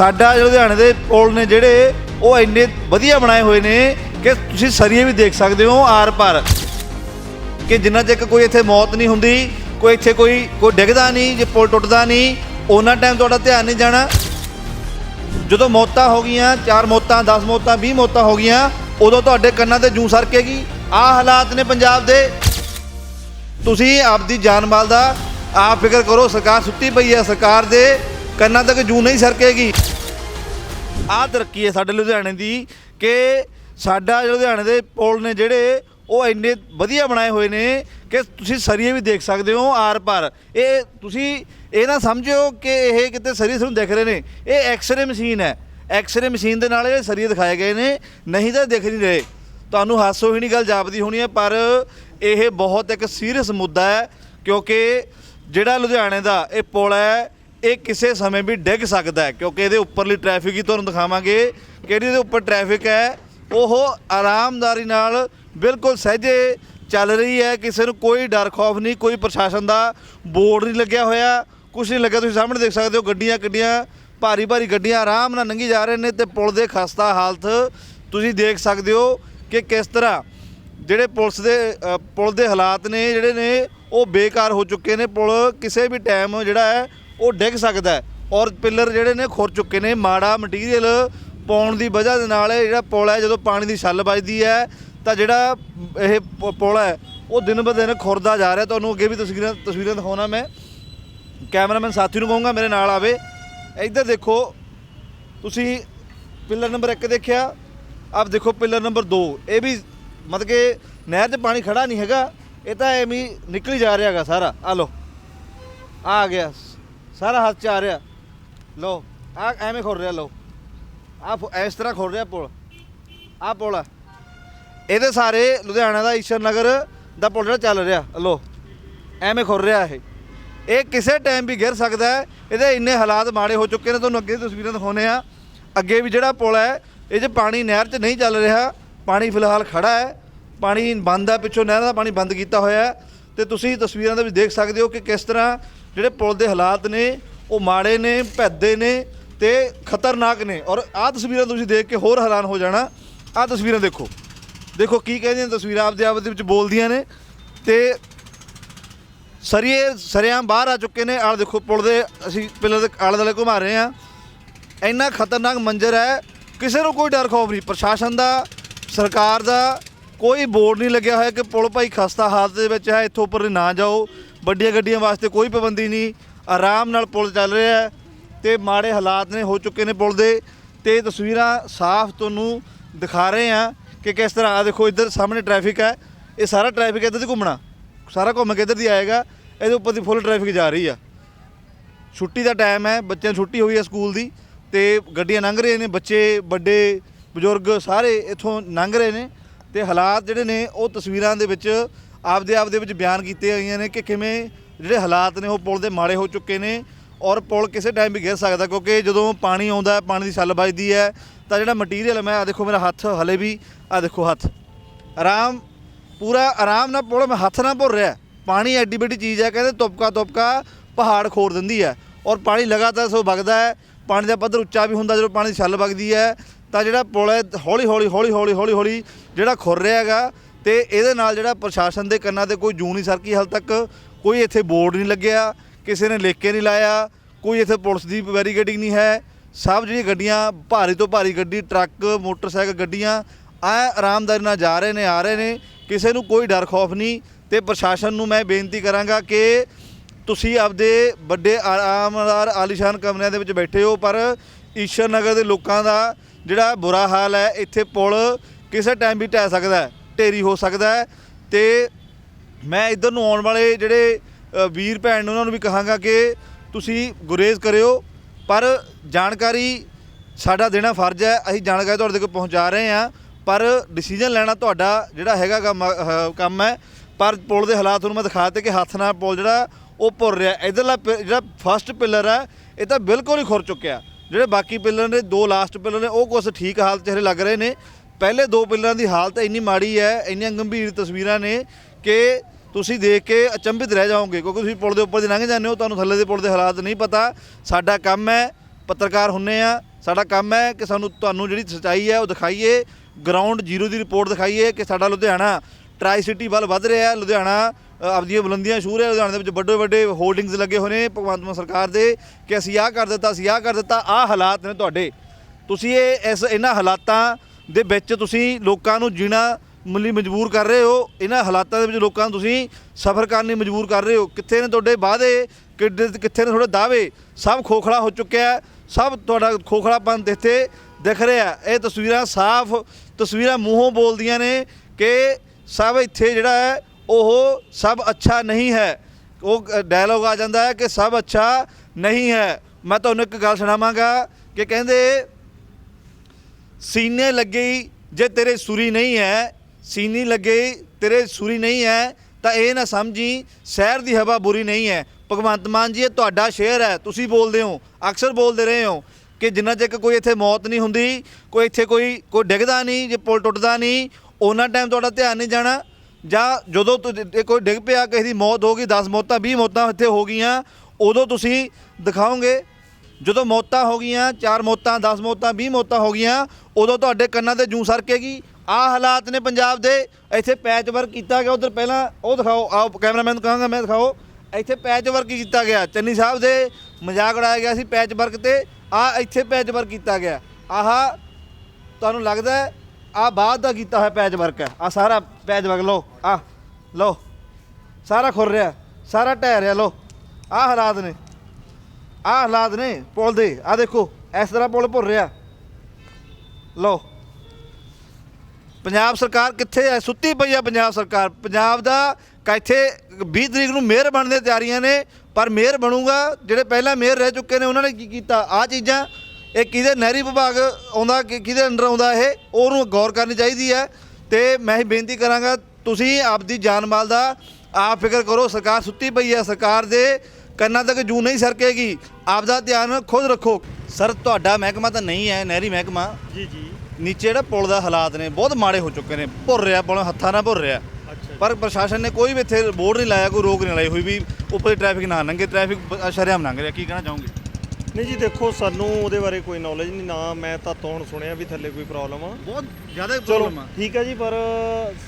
ਸਾਡਾ ਲੁਧਿਆਣੇ ਦੇ ਪੁਲ ਨੇ ਜਿਹੜੇ, ਉਹ ਇੰਨੇ ਵਧੀਆ ਬਣਾਏ ਹੋਏ ਨੇ ਕਿ ਤੁਸੀਂ ਸਰੀਏ ਵੀ ਦੇਖ ਸਕਦੇ ਹੋ ਆਰ ਪਾਰ। ਕਿ ਜਿੰਨਾ ਚਿਰ ਕੋਈ ਇੱਥੇ ਮੌਤ ਨਹੀਂ ਹੁੰਦੀ, ਕੋਈ ਇੱਥੇ ਕੋਈ ਕੋਈ ਡਿੱਗਦਾ ਨਹੀਂ, ਜੇ ਪੁਲ ਟੁੱਟਦਾ ਨਹੀਂ, ਉਹਨਾਂ ਟਾਈਮ ਤੁਹਾਡਾ ਧਿਆਨ ਨਹੀਂ ਜਾਣਾ। ਜਦੋਂ ਮੌਤਾਂ ਹੋ ਗਈਆਂ, ਚਾਰ ਮੌਤਾਂ 10 ਮੌਤਾਂ 20 ਮੌਤਾਂ ਹੋ ਗਈਆਂ, ਉਦੋਂ ਤੁਹਾਡੇ ਕੰਨਾਂ ਤੇ ਜੂੰ ਸਰਕੇਗੀ। ਆਹ ਹਾਲਾਤ ਨੇ ਪੰਜਾਬ ਦੇ। ਤੁਸੀਂ ਆਪਦੀ ਜਾਨ ਮਾਲ ਦਾ ਆਪ ਫਿਕਰ ਕਰੋ, ਸਰਕਾਰ ਸੁੱਤੀ ਪਈ ਹੈ, ਸਰਕਾਰ ਦੇ ਕੰਨਾਂ ਤੱਕ ਜੂੰ ਨਹੀਂ ਸਰਕੇਗੀ। ਆਹ ਤਰੱਕੀ ਹੈ ਸਾਡੇ ਲੁਧਿਆਣੇ ਦੀ ਕਿ ਸਾਡਾ ਲੁਧਿਆਣੇ ਦੇ ਪੁਲ ਨੇ ਜਿਹੜੇ, ਉਹ ਇੰਨੇ ਵਧੀਆ ਬਣਾਏ ਹੋਏ ਨੇ ਕਿ ਤੁਸੀਂ ਸਰੀਏ ਵੀ ਦੇਖ ਸਕਦੇ ਹੋ ਆਰ ਪਾਰ। ਇਹ ਤੁਸੀਂ ਇਹ ਨਾ ਸਮਝਿਓ ਕਿ ਇਹ ਕਿਤੇ ਸਰੀਏ ਤੁਹਾਨੂੰ ਦਿਖ ਰਹੇ ਨੇ। ਇਹ ਐਕਸ-ਰੇ ਮਸ਼ੀਨ ਹੈ। ਐਕਸ-ਰੇ ਮਸ਼ੀਨ ਦੇ ਨਾਲ ਇਹ ਸਰੀਏ ਦਿਖਾਏ ਗਏ ਨੇ। ਨਹੀਂ ਤਾਂ ਦਿਖ ਨਹੀਂ ਰਹੇ। ਤੁਹਾਨੂੰ ਹਾਸੋ ਹੀ ਨਹੀਂ ਗੱਲ ਜਾਪਦੀ ਹੋਣੀ ਹੈ, ਪਰ ਇਹ ਬਹੁਤ ਇੱਕ ਸੀਰੀਅਸ ਮੁੱਦਾ ਹੈ, ਕਿਉਂਕਿ ਜਿਹੜਾ ਲੁਧਿਆਣੇ ਦਾ ਇਹ ਪੁਲ ਹੈ ਇਹ ਕਿਸੇ ਸਮੇਂ ਵੀ ਡਿੱਗ ਸਕਦਾ ਹੈ, ਕਿਉਂਕਿ ਇਹਦੇ ਉੱਪਰਲੀ ਟ੍ਰੈਫਿਕ ਹੀ ਤੁਹਾਨੂੰ ਦਿਖਾਵਾਂਗੇ। ਕਿਹੜੀ ਇਹਦੇ ਉੱਪਰ ਟ੍ਰੈਫਿਕ ਹੈ, ਉਹ ਆਰਾਮਦਾਰੀ ਨਾਲ ਬਿਲਕੁਲ ਸਹਿਜੇ ਚੱਲ ਰਹੀ ਹੈ। ਕਿਸੇ ਨੂੰ ਕੋਈ ਡਰ, ਖੌਫ ਨਹੀਂ, ਕੋਈ ਪ੍ਰਸ਼ਾਸਨ ਦਾ ਬੋਰਡ ਨਹੀਂ ਲੱਗਿਆ ਹੋਇਆ। ਕੁਝ ਨਹੀਂ ਲੱਗਿਆ, ਤੁਸੀਂ ਸਾਹਮਣੇ ਦੇਖ ਸਕਦੇ ਹੋ ਗੱਡੀਆਂ ਗੱਡੀਆਂ ਭਾਰੀ ਭਾਰੀ ਗੱਡੀਆਂ ਆਰਾਮ ਨਾਲ ਲੰਘੀ ਜਾ ਰਹੇ ਨੇ ਤੇ ਪੁਲ ਦੇ ਖਸਤਾ ਹਾਲਤ ਤੁਸੀਂ ਦੇਖ ਸਕਦੇ ਹੋ ਕਿ ਕਿਸ ਤਰ੍ਹਾਂ ਜਿਹੜੇ ਪੁਲਿਸ ਦੇ ਪੁਲ ਦੇ ਹਾਲਾਤ ਨੇ ਜਿਹੜੇ ਨੇ, ਉਹ ਬੇਕਾਰ ਹੋ ਚੁੱਕੇ ਨੇ। ਪੁਲ ਕਿਸੇ ਵੀ ਟਾਈਮ ਜਿਹੜਾ ਹੈ ਉਹ ਡਿੱਗ ਸਕਦਾ ਔਰ ਪਿੱਲਰ ਜਿਹੜੇ ਨੇ ਖੁਰ ਚੁੱਕੇ ਨੇ। ਮਾੜਾ ਮਟੀਰੀਅਲ ਪਾਉਣ ਦੀ ਵਜ੍ਹਾ ਦੇ ਨਾਲ ਇਹ ਜਿਹੜਾ ਪੁਲ ਹੈ, ਜਦੋਂ ਪਾਣੀ ਦੀ ਛੱਲ ਵੱਜਦੀ ਹੈ, ਤਾਂ ਜਿਹੜਾ ਇਹ ਪ- ਹੈ, ਉਹ ਦਿਨ ਬ ਦਿਨ ਖੁਰਦਾ ਜਾ ਰਿਹਾ। ਤੁਹਾਨੂੰ ਅੱਗੇ ਵੀ ਤਸਵੀਰਾਂ ਤਸਵੀਰਾਂ ਦਿਖਾਉਣਾ ਮੈਂ। ਕੈਮਰਾਮੈਨ ਸਾਥੀ ਨੂੰ ਕਹੂੰਗਾ, ਮੇਰੇ ਨਾਲ ਆਵੇ। ਇੱਧਰ ਦੇਖੋ, ਤੁਸੀਂ ਪਿੱਲਰ ਨੰਬਰ 1 ਦੇਖਿਆ। ਆਪ ਦੇਖੋ ਪਿੱਲਰ ਨੰਬਰ 2 ਇਹ ਵੀ ਮਤਲਬ ਕਿ ਨਹਿਰ 'ਚ ਪਾਣੀ ਖੜਾ ਨਹੀਂ ਹੈਗਾ। ਇਹ ਤਾਂ ਐਵੇਂ ਹੀ ਨਿਕਲ ਹੀ ਜਾ ਰਿਹਾ ਹੈਗਾ ਸਾਰਾ। ਆ ਲਓ। ਆ ਗਿਆ। ਸਾਰਾ ਹੱਥ 'ਚ ਆ ਰਿਹਾ। ਲਓ, ਆ ਐਵੇਂ ਖੁਰ ਰਿਹਾ, ਲਓ। ਆ ਇਸ ਤਰ੍ਹਾਂ ਖੁਰ ਰਿਹਾ ਪੁਲ। ਆ ਪੁਲ ਆ। ਇਹਦੇ ਸਾਰੇ ਲੁਧਿਆਣਾ ਦਾ ਈਸ਼ਰ ਨਗਰ ਦਾ ਪੁਲ ਜਿਹੜਾ ਚੱਲ ਰਿਹਾ। ਲੋ ਐਵੇਂ ਖੁਰ ਰਿਹਾ ਇਹ। ਇਹ ਕਿਸੇ ਟਾਈਮ ਵੀ ਗਿਰ ਸਕਦਾ ਹੈ। ਇਹਦੇ ਇੰਨੇ ਹਾਲਾਤ ਮਾੜੇ ਹੋ ਚੁੱਕੇ ਨੇ। ਤੁਹਾਨੂੰ ਅੱਗੇ ਤਸਵੀਰਾਂ ਦਿਖਾਉਨੇ ਆ ਅੱਗੇ ਵੀ ਜਿਹੜਾ ਪੁਲ ਹੈ, ਇਹ 'ਚ ਪਾਣੀ ਨਹਿਰ 'ਚ ਨਹੀਂ ਚੱਲ ਰਿਹਾ, ਪਾਣੀ ਫਿਲਹਾਲ ਖੜਾ ਹੈ। ਪਾਣੀ ਬੰਦ ਹੈ, ਪਿੱਛੋਂ ਨਹਿਰ ਦਾ ਪਾਣੀ ਬੰਦ ਕੀਤਾ ਹੋਇਆ ਹੈ। ਤੇ ਤੁਸੀਂ ਤਸਵੀਰਾਂ ਦੇ ਵਿੱਚ ਦੇਖ ਸਕਦੇ ਹੋ ਕਿ ਕਿਸ ਤਰ੍ਹਾਂ ਜਿਹੜੇ ਪੁਲ ਦੇ ਹਾਲਾਤ ਨੇ, ਉਹ ਮਾੜੇ ਨੇ, ਭੈਦੇ ਨੇ ਤੇ ਖਤਰਨਾਕ ਨੇ। ਔਰ ਆਹ ਤਸਵੀਰਾਂ ਤੁਸੀਂ ਦੇਖ ਕੇ ਹੋਰ ਹੈਰਾਨ ਹੋ ਜਾਣਾ। ਆਹ ਤਸਵੀਰਾਂ ਦੇਖੋ। ਦੇਖੋ ਕੀ ਕਹਿੰਦੀਆਂ ਨੇ ਤਸਵੀਰਾਂ ਆਪਦੇ ਆਪ ਦੇ ਵਿੱਚ ਬੋਲਦੀਆਂ ਨੇ ਤੇ ਸਰੀਏ ਸਰਿਆਂ ਬਾਹਰ ਆ ਚੁੱਕੇ ਨੇ। ਆਹ ਦੇਖੋ ਪੁਲ ਦੇ, ਅਸੀਂ ਪਿੱਲਰ ਦੇ ਆਲੇ ਦੁਆਲੇ ਘੁਮਾ ਰਹੇ ਆ ਇੰਨਾ ਖਤਰਨਾਕ ਮੰਜ਼ਰ ਹੈ, ਕਿਸੇ ਨੂੰ ਕੋਈ ਡਰ ਖੌਫ ਨਹੀਂ। ਪ੍ਰਸ਼ਾਸਨ ਦਾ, ਸਰਕਾਰ ਦਾ, ਕੋਈ ਬੋਰਡ ਨਹੀਂ ਲੱਗਿਆ ਹੋਇਆ ਕਿ ਪੁਲ ਭਾਈ ਖਸਤਾ ਹਾਲਤ ਦੇ ਵਿੱਚ ਹੈ, ਇੱਥੋਂ ਉੱਪਰ ਨਾ ਜਾਓ। ਵੱਡੀਆਂ ਗੱਡੀਆਂ ਵਾਸਤੇ ਕੋਈ ਪਾਬੰਦੀ ਨਹੀਂ, ਆਰਾਮ ਨਾਲ ਪੁਲ ਚੱਲ ਰਿਹਾ ਹੈ ਤੇ ਮਾੜੇ ਹਾਲਾਤ ਨੇ, ਹੋ ਚੁੱਕੇ ਨੇ ਪੁਲ ਦੇ ਤੇ ਤਸਵੀਰਾਂ ਸਾਫ਼ ਤੁਹਾਨੂੰ ਦਿਖਾ ਰਹੇ ਆ ਕਿ ਕਿਸ ਤਰ੍ਹਾਂ ਆ ਦੇਖੋ ਇੱਧਰ ਸਾਹਮਣੇ ਟ੍ਰੈਫਿਕ ਹੈ, ਇਹ ਸਾਰਾ ਟ੍ਰੈਫਿਕ ਇੱਧਰ ਦੀ ਘੁੰਮਣਾ, ਸਾਰਾ ਘੁੰਮ ਕੇ ਇੱਧਰ ਦੀ ਆਏਗਾ, ਇਹਦੇ ਉੱਪਰ ਦੀ ਫੁੱਲ ਟ੍ਰੈਫਿਕ ਜਾ ਰਹੀ ਆ। ਛੁੱਟੀ ਦਾ ਟਾਈਮ ਹੈ, ਬੱਚਿਆਂ ਨੂੰ ਛੁੱਟੀ ਹੋਈ ਹੈ ਸਕੂਲ ਦੀ ਤੇ ਗੱਡੀਆਂ ਲੰਘ ਰਹੇ ਨੇ, ਬੱਚੇ, ਵੱਡੇ, ਬਜ਼ੁਰਗ ਸਾਰੇ ਇੱਥੋਂ ਲੰਘ ਰਹੇ ਨੇ ਤੇ ਹਾਲਾਤ ਜਿਹੜੇ ਨੇ ਉਹ ਤਸਵੀਰਾਂ ਦੇ ਵਿੱਚ ਆਪਦੇ ਆਪ ਦੇ ਵਿੱਚ ਬਿਆਨ ਕੀਤੇ ਗਈਆਂ ਨੇ ਕਿ ਕਿਵੇਂ ਜਿਹੜੇ ਹਾਲਾਤ ਨੇ ਉਹ ਪੁਲ ਦੇ ਮਾੜੇ ਹੋ ਚੁੱਕੇ ਨੇ ਔਰ ਪੁਲ ਕਿਸੇ ਟਾਈਮ ਵੀ ਗਿਰ ਸਕਦਾ ਕਿਉਂਕਿ ਜਦੋਂ ਪਾਣੀ ਆਉਂਦਾ ਹੈ, ਪਾਣੀ ਦੀ ਛੱਲ ਵੱਜਦੀ ਹੈ, ਤਾਂ ਜਿਹੜਾ ਮਟੀਰੀਅਲ ਮੈਂ ਆ ਦੇਖੋ ਮੇਰਾ ਹੱਥ ਹਲੇ ਵੀ ਆ ਦੇਖੋ ਹੱਥ। ਆਰਾਮ, ਪੂਰਾ ਆਰਾਮ ਨਾਲ ਪੁਲ, ਮੈਂ ਹੱਥ ਨਾਲ ਭੁਰ ਰਿਹਾ। ਪਾਣੀ ਐਡੀ ਵੱਡੀ ਚੀਜ਼ ਹੈ, ਕਹਿੰਦੇ ਤੁਪਕਾ ਤੁਪਕਾ ਪਹਾੜ ਖੋਰ ਦਿੰਦੀ ਹੈ। ਔਰ ਪਾਣੀ ਲਗਾਤਾਰ ਸੋ ਵਗਦਾ ਹੈ, ਪਾਣੀ ਦਾ ਪੱਧਰ ਉੱਚਾ ਵੀ ਹੁੰਦਾ, ਜਦੋਂ ਪਾਣੀ ਦੀ ਛੱਲ ਵਗਦੀ ਹੈ, ਤਾਂ ਜਿਹੜਾ ਪੁਲ ਹੈ ਹੌਲੀ ਹੌਲੀ ਹੌਲੀ ਹੌਲੀ ਹੌਲੀ ਹੌਲੀ ਜਿਹੜਾ ਖੁਰ ਰਿਹਾ ਹੈਗਾ ਤੇ ਇਹਦੇ ਨਾਲ ਜਿਹੜਾ ਪ੍ਰਸ਼ਾਸਨ ਦੇ ਕੰਨਾਂ ਤੇ ਕੋਈ ਜੂੰ ਨਹੀਂ ਸਰਕੀ ਹਾਲ ਤੱਕ, ਕੋਈ ਇੱਥੇ ਬੋਰਡ ਨਹੀਂ ਲੱਗਿਆ, ਕਿਸੇ ਨੇ ਲੇਕੇ ਨਹੀਂ ਲਾਇਆ, ਕੋਈ ਇੱਥੇ ਪੁਲਿਸ ਦੀ ਬੈਰੀਕੇਡਿੰਗ ਨਹੀਂ ਹੈ, ਸਭ ਜਿਹੜੀਆਂ ਗੱਡੀਆਂ ਭਾਰੀ ਤੋਂ ਭਾਰੀ ਗੱਡੀ, ਟਰੱਕ, ਮੋਟਰਸਾਈਕਲ ਗੱਡੀਆਂ ਆ ਆਰਾਮਦਾਰੀ ਨਾਲ ਜਾ ਰਹੇ ਨੇ, ਆ ਰਹੇ ਨੇ, ਕਿਸੇ ਨੂੰ ਕੋਈ ਡਰ ਖੌਫ ਨਹੀਂ ਤੇ ਪ੍ਰਸ਼ਾਸਨ ਨੂੰ ਮੈਂ ਬੇਨਤੀ ਕਰਾਂਗਾ ਕਿ ਤੁਸੀਂ ਆਪਦੇ ਵੱਡੇ ਆਰਾਮਦਾਰ ਆਲੀਸ਼ਾਨ ਕਮਰਿਆਂ ਦੇ ਵਿੱਚ ਬੈਠੇ ਹੋ, ਪਰ ਈਸ਼ਰ ਨਗਰ ਦੇ ਲੋਕਾਂ ਦਾ ਜਿਹੜਾ ਬੁਰਾ ਹਾਲ ਹੈ, ਇੱਥੇ ਪੁਲ ਕਿਸੇ ਟਾਈਮ ਵੀ ਢਹਿ ਸਕਦਾ ਹੈ। ਢੇਰੀ ਹੋ ਸਕਦਾ ਹੈ ਤੇ ਮੈਂ ਇਧਰ ਨੂੰ ਆਉਣ ਵਾਲੇ ਜਿਹੜੇ ਵੀਰ ਭੈਣ ਨੇ ਉਹਨਾਂ ਨੂੰ ਵੀ ਕਹਾਂਗਾ ਕਿ ਤੁਸੀਂ ਗੁਰੇਜ਼ ਕਰਿਓ, ਪਰ ਜਾਣਕਾਰੀ ਸਾਡਾ ਦੇਣਾ ਫਰਜ਼ ਹੈ, ਅਸੀਂ ਜਾਣਕਾਰੀ ਤੁਹਾਡੇ ਤੱਕ ਪਹੁੰਚਾ ਰਹੇ ਹਾਂ, ਪਰ ਡਿਸੀਜਨ ਲੈਣਾ ਤੁਹਾਡਾ ਜਿਹੜਾ ਹੈਗਾ ਗਾ ਮ- ਕੰਮ ਹੈ, ਪਰ ਪੁਲ ਦੇ ਹਾਲਾਤ ਨੂੰ ਮੈਂ ਦਿਖਾ ਦਿੱਤੇ ਕਿ ਹੱਥ ਨਾਲ ਪੁਲ ਜਿਹੜਾ, ਉਹ ਭੁਰ ਰਿਹਾ, ਇਧਰਲਾ ਜਿਹੜਾ ਫਸਟ ਪਿੱਲਰ ਹੈ, ਇਹ ਤਾਂ ਬਿਲਕੁਲ ਹੀ ਖੁਰ ਚੁੱਕਿਆ, ਜਿਹੜੇ ਬਾਕੀ ਪਿੱਲਰ ਨੇ, ਦੋ ਲਾਸਟ ਪਿੱਲਰ ਨੇ, ਉਹ ਕੁਛ ਠੀਕ ਹਾਲਤ 'ਚ ਹਲੇ ਲੱਗ ਰਹੇ ਨੇ ਪਹਿਲੇ ਦੋ ਪਿੱਲਰਾਂ ਦੀ ਹਾਲਤ ਇੰਨੀ ਮਾੜੀ ਹੈ, ਇੰਨੀਆਂ ਗੰਭੀਰ ਤਸਵੀਰਾਂ ਨੇ ਕਿ ਤੁਸੀਂ ਦੇਖ ਕੇ ਅਚੰਭਿਤ ਰਹਿ ਜਾਓਗੇ, ਕਿਉਂਕਿ ਤੁਸੀਂ ਪੁਲ ਦੇ ਉੱਪਰ ਦੀ ਲੰਘ ਜਾਂਦੇ ਹੋ, ਤੁਹਾਨੂੰ ਥੱਲੇ ਦੇ ਪੁਲ ਦੇ ਹਾਲਾਤ ਨਹੀਂ ਪਤਾ। ਸਾਡਾ ਕੰਮ ਹੈ ਪੱਤਰਕਾਰ ਹੁੰਨੇ ਆ, ਸਾਡਾ ਕੰਮ ਹੈ ਕਿ ਸਾਨੂੰ ਤੁਹਾਨੂੰ ਜਿਹੜੀ ਸੱਚਾਈ ਹੈ ਉਹ ਦਿਖਾਈਏ ਗਰਾਊਂਡ ਜ਼ੀਰੋ ਦੀ ਰਿਪੋਰਟ ਦਿਖਾਈਏ ਕਿ ਸਾਡਾ ਲੁਧਿਆਣਾ ਟਰਾਈ ਸਿਟੀ ਵੱਲ ਵੱਧ ਰਿਹਾ ਹੈ। ਲੁਧਿਆਣਾ ਆਪਦੀਆਂ ਬੁਲੰਦੀਆਂ ਛੂਹ ਹੈ, ਲੁਧਿਆਣੇ ਦੇ ਵਿੱਚ ਵੱਡੇ ਵੱਡੇ ਹੋਰਡਿੰਗਸ ਲੱਗੇ ਹੋਏ ਨੇ ਭਗਵੰਤ ਮਾਨ ਸਰਕਾਰ ਦੇ ਕਿ ਅਸੀਂ ਆਹ ਕਰ ਦਿੱਤਾ, ਅਸੀਂ ਆਹ ਕਰ ਦਿੱਤਾ, ਆਹ ਹਾਲਾਤ ਨੇ ਤੁਹਾਡੇ। ਤੁਸੀਂ ਇਹ ਇਸ ਇਹਨਾਂ ਹਾਲਾਤਾਂ ਦੇ ਵਿੱਚ ਤੁਸੀਂ ਲੋਕਾਂ ਨੂੰ ਜੀਣਾ ਲਈ ਮਜਬੂਰ ਕਰ ਰਹੇ ਹੋ, ਇਹਨਾਂ ਹਾਲਾਤਾਂ ਦੇ ਵਿੱਚ ਲੋਕਾਂ ਨੂੰ ਤੁਸੀਂ ਸਫ਼ਰ ਕਰਨ ਲਈ ਮਜਬੂਰ ਕਰ ਰਹੇ ਹੋ। ਕਿੱਥੇ ਨੇ ਤੁਹਾਡੇ ਵਾਅਦੇ, ਕਿੱਡੇ- ਕਿੱਥੇ ਨੇ ਤੁਹਾਡੇ ਦਾਅਵੇ? ਸਭ ਖੋਖਲਾ ਹੋ ਚੁੱਕਿਆ ਹੈ, ਸਭ ਤੁਹਾਡਾ ਖੋਖਲਾਪਨ ਇੱਥੇ ਦਿਖ ਰਿਹਾ ਇਹ ਤਸਵੀਰਾਂ ਸਾਫ਼, ਤਸਵੀਰਾਂ ਮੂੰਹੋਂ ਬੋਲਦੀਆਂ ਨੇ ਕਿ ਸਭ ਇੱਥੇ ਜਿਹੜਾ ਹੈ, ਉਹ ਸਭ ਅੱਛਾ ਨਹੀਂ ਹੈ। ਉਹ ਡਾਇਲੋਗ ਆ ਜਾਂਦਾ ਹੈ ਕਿ ਸਭ ਅੱਛਾ ਨਹੀਂ ਹੈ। ਮੈਂ ਤੁਹਾਨੂੰ ਇੱਕ ਗੱਲ ਸੁਣਾਵਾਂਗਾ ਕਿ ਕਹਿੰਦੇ ਸੀਨੇ ਲੱਗੇ ਜੇ ਤੇਰੇ ਸੂਰੀ ਨਹੀਂ ਹੈ, ਸੀਨੀ ਲੱਗੇ ਤੇਰੇ ਸੂਰੀ ਨਹੀਂ ਹੈ, ਤਾਂ ਇਹ ਨਾ ਸਮਝੀ ਸ਼ਹਿਰ ਦੀ ਹਵਾ ਬੁਰੀ ਨਹੀਂ ਹੈ। ਭਗਵੰਤ ਮਾਨ ਜੀ, ਇਹ ਤੁਹਾਡਾ ਸ਼ਹਿਰ ਹੈ, ਤੁਸੀਂ ਬੋਲਦੇ ਹੋ, ਅਕਸਰ ਬੋਲਦੇ ਰਹੇ ਹੋ ਕਿ ਜਿੰਨਾ ਚਿਰ ਕੋਈ ਇੱਥੇ ਮੌਤ ਨਹੀਂ ਹੁੰਦੀ, ਕੋਈ ਇੱਥੇ ਕੋਈ ਕੋਈ ਡਿੱਗਦਾ ਨਹੀਂ, ਜੇ ਪੁਲ ਟੁੱਟਦਾ ਨਹੀਂ, ਉਹਨਾਂ ਟਾਈਮ ਤੁਹਾਡਾ ਧਿਆਨ ਨਹੀਂ ਜਾਣਾ। ਜਾਂ ਜਦੋਂ ਤੁ- ਕੋਈ ਡਿੱਗ ਪਿਆ, ਕਿਸੇ ਦੀ ਮੌਤ ਹੋ ਗਈ 10 ਮੌਤਾਂ 20 ਮੌਤਾਂ ਇੱਥੇ ਹੋ ਗਈਆਂ, ਉਦੋਂ ਤੁਸੀਂ ਦਿਖਾਓਗੇ ਜਦੋਂ ਮੌਤਾਂ ਹੋ ਗਈਆਂ, ਚਾਰ ਮੌਤਾਂ 10 ਮੌਤਾਂ 20 ਮੌਤਾਂ ਹੋ ਗਈਆਂ, ਉਦੋਂ ਤੁਹਾਡੇ ਕੰਨਾਂ ਤੇ ਜੂੰ ਸਰਕੇਗੀ। ਆਹ ਹਾਲਾਤ ਨੇ ਪੰਜਾਬ ਦੇ। ਇੱਥੇ ਪੈਚ ਵਰਕ ਕੀਤਾ ਗਿਆ ਉਧਰ ਪਹਿਲਾਂ। ਉਹ ਦਿਖਾਓ, ਆਓ ਕੈਮਰਾਮੈਨ ਨੂੰ ਕਹਾਂਗਾ, ਮੈਂ ਦਿਖਾਓ। ਇੱਥੇ ਪੈਚ ਵਰਕ ਕੀਤਾ ਗਿਆ? ਚੰਨੀ ਸਾਹਿਬ ਦੇ ਮਜ਼ਾਕ ਉਡਾਇਆ ਗਿਆ ਸੀ ਪੈਚ ਵਰਕ ਤੇ। ਆ ਇੱਥੇ ਪੈਚ ਵਰਕ ਕੀਤਾ ਗਿਆ। ਆਹ, ਤੁਹਾਨੂੰ ਲੱਗਦਾ ਹੈ, ਆ ਬਾਅਦ ਦਾ ਕੀਤਾ ਹੋਇਆ ਪੈਚ ਵਰਕ ਹੈ। ਆ ਸਾਰਾ ਪੈਚ ਵਰਕ ਲਓ, ਆ, ਲਓ। ਸਾਰਾ ਖੁਰ ਰਿਹਾ, ਸਾਰਾ ਢਹਿ ਰਿਹਾ, ਲਓ। ਆ ਹਾਲਾਤ ਨੇ। ਆਹ ਹਾਲਾਤ ਨੇ ਪੁਲ ਦੇ। ਆ ਦੇਖੋ, ਇਸ ਤਰ੍ਹਾਂ ਪੁਲ ਭੁਰ ਰਿਹਾ। ਲਓ। ਪੰਜਾਬ ਸਰਕਾਰ ਕਿੱਥੇ ਹੈ? ਸੁੱਤੀ ਪਈ ਹੈ ਪੰਜਾਬ ਸਰਕਾਰ। ਪੰਜਾਬ ਦਾ ਕ- ਇੱਥੇ 20 ਤਰੀਕ ਨੂੰ ਮੇਅਰ ਬਣਨ ਦੀਆਂ ਤਿਆਰੀਆਂ ਨੇ, ਪਰ ਮੇਅਰ ਬਣੂਗਾ। ਜਿਹੜੇ ਪਹਿਲਾਂ ਮੇਅਰ ਰਹਿ ਚੁੱਕੇ ਨੇ, ਉਹਨਾਂ ਨੇ ਕੀ ਕੀਤਾ? ਆ ਚੀਜ਼ਾਂ, ਇਹ ਕਿਹਦੇ ਨਹਿਰੀ ਵਿਭਾਗ ਆਉਂਦਾ, ਕਿ- ਕਿਹਦੇ ਅੰਡਰ ਆਉਂਦਾ ਇਹ, ਉਹਨੂੰ ਗੌਰ ਕਰਨੀ ਚਾਹੀਦੀ ਹੈ। ਤੇ ਮੈਂ ਹੀ ਬੇਨਤੀ ਕਰਾਂਗਾ, ਤੁਸੀਂ ਆਪਦੀ ਜਾਨ ਮਾਲ ਦਾ ਆਪ ਫਿਕਰ ਕਰੋ, ਸਰਕਾਰ ਸੁੱਤੀ ਪਈ ਹੈ। ਸਰਕਾਰ ਦੇ ਕੰਨਾਂ ਤੱਕ ਜੂ ਨਹੀਂ ਸਰਕੇਗੀ। ਆਪਦਾ ਧਿਆਨ ਖੁਦ ਰੱਖੋ। ਸਰ ਤੁਹਾਡਾ ਮਹਿਕਮਾ ਤਾਂ ਨਹੀਂ ਹੈ ਨਹਿਰੀ ਮਹਿਕਮਾ। ਜੀ ਜੀ। ਨੀਚੇ ਜਿਹੜਾ ਪੁਲ ਦਾ ਹਾਲਾਤ ਨੇ ਬਹੁਤ ਮਾੜੇ ਹੋ ਚੁੱਕੇ ਨੇ। ਭੁਰ ਰਿਹਾ ਪੁਲ ਹੱਥਾਂ ਨਾਲ ਭੁਰ ਰਿਹਾ। ਪਰ ਪ੍ਰਸ਼ਾਸਨ ਨੇ ਕੋਈ ਵੀ ਇੱਥੇ ਬੋਰਡ ਨਹੀਂ ਲਾਇਆ ਕੋਈ ਰੋਕ ਨਹੀਂ ਲਾਈ ਹੋਈ ਵੀ ਉੱਪਰ ਟ੍ਰੈਫਿਕ ਨਾ ਲੰਘੇ ਟ੍ਰੈਫਿਕ ਸ਼ਰਿਆਮ ਲੰਘ ਰਿਹਾ। ਕੀ ਕਹਿਣਾ ਚਾਹੋਗੇ? ਨਹੀਂ ਜੀ ਦੇਖੋ ਸਾਨੂੰ ਉਹਦੇ ਬਾਰੇ ਕੋਈ ਨੌਲੇਜ ਨਹੀਂ ਨਾ ਮੈਂ ਤਾਂ ਤੋਂ ਹੁਣ ਸੁਣਿਆ ਵੀ ਥੱਲੇ ਕੋਈ ਪ੍ਰੋਬਲਮ ਆ। ਬਹੁਤ ਜ਼ਿਆਦਾ ਚਲੋ ਠੀਕ ਹੈ ਜੀ ਪਰ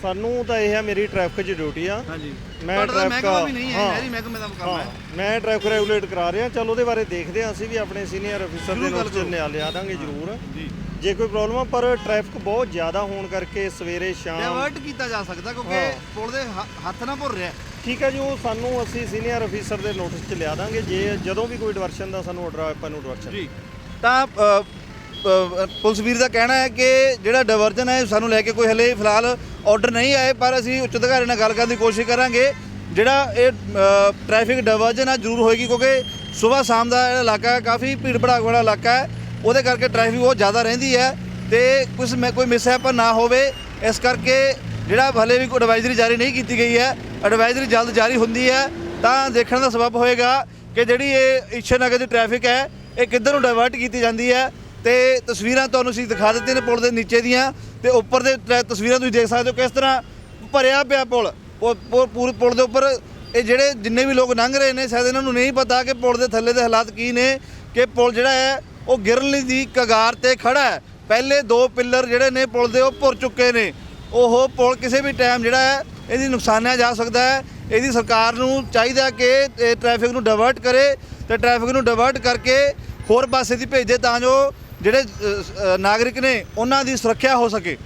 ਸਾਨੂੰ ਤਾਂ ਇਹ ਹੈ ਮੇਰੀ ਟ੍ਰੈਫਿਕ 'ਚ ਡਿਊਟੀ ਆ। ਹਾਂਜੀ। ਮੈਂ ਤੁਹਾਡਾ ਤਾਂ traffic ਮਹਿਕਮਾ ਵੀ ਨਹੀਂ ਹੈ ਹਾਂ। ਨਹਿਰੀ ਮਹਿਕਮੇ ਦਾ ਕੰਮ ਹਾਂ। ਹੈ। ਮੈਂ ਟ੍ਰੈਫਿਕ ਰੈਗੂਲੇਟ ਕਰਾ ਰਿਹਾ। ਚਲ ਉਹਦੇ ਬਾਰੇ ਦੇਖਦੇ ਹਾਂ ਅਸੀਂ ਵੀ ਆਪਣੇ ਸੀਨੀਅਰ ਅਫੀਸਰ ਦੇ ਜ਼ਰੂਰ ਗੱਲ ਨੋਟ 'ਚ ਕਰੋ। ਲਿਆ ਲਿਆ ਦਾਂਗੇ ਜ਼ਰੂਰ। ਜੀ। ਜੇ ਕੋਈ ਪ੍ਰੋਬਲਮ ਆ ਪਰ ਟ੍ਰੈਫਿਕ ਬਹੁਤ ਜ਼ਿਆਦਾ ਹੋਣ ਕਰਕੇ ਸਵੇਰੇ ਸ਼ਾਮ ਡਾਇਵਰਟ ਕੀਤਾ ਜਾ ਸਕਦਾ ਕਿਉਂਕਿ ਹਾਂ। ਪੁਲ ਦੇ ਹ- ਹੱਥ ਨਾਲ ਭੁਰ ਰਿਹਾ। ਠੀਕ ਹੈ ਜੀ ਉਹ ਸਾਨੂੰ ਅਸੀਂ ਸੀਨੀਅਰ ਅਫੀਸਰ ਦੇ ਨੋਟਿਸ 'ਚ ਲਿਆ ਦਾਂਗੇ। ਜੇ ਜਦੋਂ ਵੀ ਕੋਈ ਡਿਵਰਸ਼ਨ ਦਾ ਸਾਨੂੰ ਆਰਡਰ ਆਪਾਂ ਨੂੰ ਡਿਵਰਸ਼ਨ ਜੀ। ਤਾਂ ਅ, ਅ, ਪੁਲਿਸ ਵੀਰ ਦਾ ਕਹਿਣਾ ਹੈ ਕਿ ਜਿਹੜਾ ਡਿਵਰਜਨ ਹੈ ਸਾਨੂੰ ਲੈ ਕੇ ਕੋਈ ਹਲੇ ਫਿਲਹਾਲ ਆਰਡਰ ਨਹੀਂ ਆਏ ਪਰ ਅਸੀਂ ਉੱਚ ਅਧਿਕਾਰੀ ਨਾਲ ਗੱਲ ਕਰਨ ਦੀ ਕੋਸ਼ਿਸ਼ ਕਰਾਂਗੇ। ਜਿਹੜਾ ਇਹ ਟ੍ਰੈਫਿਕ ਡਿਵਰਜਨ ਆ ਜ਼ਰੂਰ ਹੋਏਗੀ ਕਿਉਂਕਿ ਸਵੇਰ ਸ਼ਾਮ ਦਾ ਜਿਹੜਾ ਇਲਾਕਾ ਹੈ ਕਾਫੀ ਭੀੜ ਭੜਾਕ ਵਾਲਾ ਇਲਾਕਾ ਹੈ। ਉਹਦੇ ਕਰਕੇ ਟ੍ਰੈਫਿਕ ਬਹੁਤ ਜ਼ਿਆਦਾ ਰਹਿੰਦੀ ਹੈ ਤੇ ਕੁਝ ਮੈਂ ਕੋਈ ਮਿਸਹੈਪ ਨਾ ਹੋਵੇ। ਇਸ ਕਰਕੇ ਜਿਹੜਾ ਹਲੇ ਵੀ ਕੋਈ ਐਡਵਾਈਜ਼ਰੀ ਜਾਰੀ ਨਹੀਂ ਕੀਤੀ ਗਈ ਹੈ ਐਡਵਾਈਜ਼ਰੀ ਜਲਦ ਜਾਰੀ ਹੁੰਦੀ ਹੈ, ਤਾਂ ਦੇਖਣ ਦਾ ਸਬਬ ਹੋਏਗਾ ਕਿ ਜਿਹੜੀ ਇਹ ਈਸ਼ਰ ਨਗਰ ਦੀ ਟ੍ਰੈਫਿਕ ਹੈ, ਇਹ ਕਿੱਧਰ ਨੂੰ ਡਾਇਵਰਟ ਕੀਤੀ ਜਾਂਦੀ ਹੈ। ਤੇ ਤਸਵੀਰਾਂ ਤੁਹਾਨੂੰ ਅਸੀਂ ਦਿਖਾ ਦਿੱਤੀਆਂ ਨੇ ਪੁਲ ਦੇ ਨੀਚੇ ਦੀਆਂ, ਤੇ ਉੱਪਰ ਦੇ ਟਰੈ- ਤਸਵੀਰਾਂ ਤੁਸੀਂ ਦੇਖ ਸਕਦੇ ਹੋ ਕਿਸ ਤਰ੍ਹਾਂ ਭਰਿਆ ਪਿਆ ਪੁਲ। ਪੁ- ਪੁ- ਪੂਰੇ ਪੁਲ ਦੇ ਉੱਪਰ ਇਹ ਜਿਹੜੇ ਜਿੰਨੇ ਵੀ ਲੋਕ ਲੰਘ ਰਹੇ ਨੇ, ਸ਼ਾਇਦ ਇਹਨਾਂ ਨੂੰ ਨਹੀਂ ਪਤਾ ਕਿ ਪੁਲ ਦੇ ਥੱਲੇ ਦੇ ਹਾਲਾਤ ਕੀ ਨੇ, ਕਿ ਪੁਲ ਜਿਹੜਾ ਹੈ, ਉਹ ਗਿਰਨ ਦੀ ਕਗਾਰ ਤੇ ਖੜਾ ਹੈ। ਪਹਿਲੇ ਦੋ ਪਿੱਲਰ ਜਿਹੜੇ ਨੇ ਪੁਲ ਦੇ ਉਹ ਭੁਰ ਚੁੱਕੇ ਨੇ। ਉਹ ਪੁਲ ਕਿਸੇ ਵੀ ਟਾਈਮ ਜਿਹੜਾ ਹੈ, ਇਹਦੀ ਨੁਕਸਾਨਿਆ ਜਾ ਸਕਦਾ ਹੈ। ਇਹਦੀ ਸਰਕਾਰ ਨੂੰ ਚਾਹੀਦਾ ਕਿ ਇਹ ਟ੍ਰੈਫਿਕ ਨੂੰ ਡਿਵਰਟ ਕਰੇ ਤੇ ਟ੍ਰੈਫਿਕ ਨੂੰ ਡਿਵਰਟ ਕਰਕੇ ਹੋਰ ਪਾਸੇ ਦੀ ਭੇਜੇ ਤਾਂ ਜੋ ਜਿਹੜੇ ਨਾਗਰਿਕ ਨੇ ਉਹਨਾਂ ਦੀ ਸੁਰੱਖਿਆ ਹੋ ਸਕੇ।